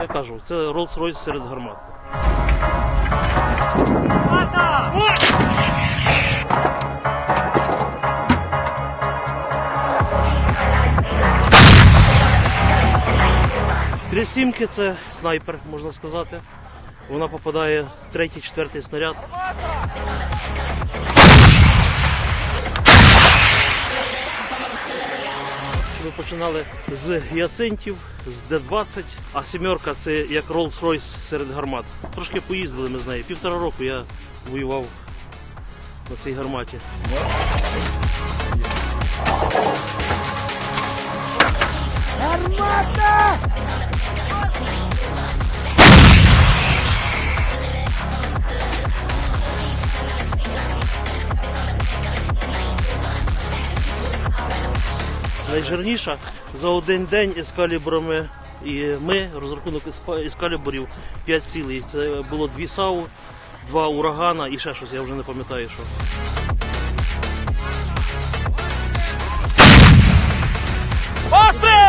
Я кажу, це Rolls-Royce серед гармат. Три сімки це снайпер, можна сказати. Вона попадає в третій, четвертий снаряд. Ми починали з гіацинтів, з Д-20, а сімерка це як Rolls-Royce серед гармат. Трошки поїздили ми з нею. Півтора року я воював на цій гарматі. найжирніша. За один день ескалібрами і ми розрахунок ескалібрів 5 цілей. Це було дві сау, два урагана і ще щось, я вже не пам'ятаю що. Острий!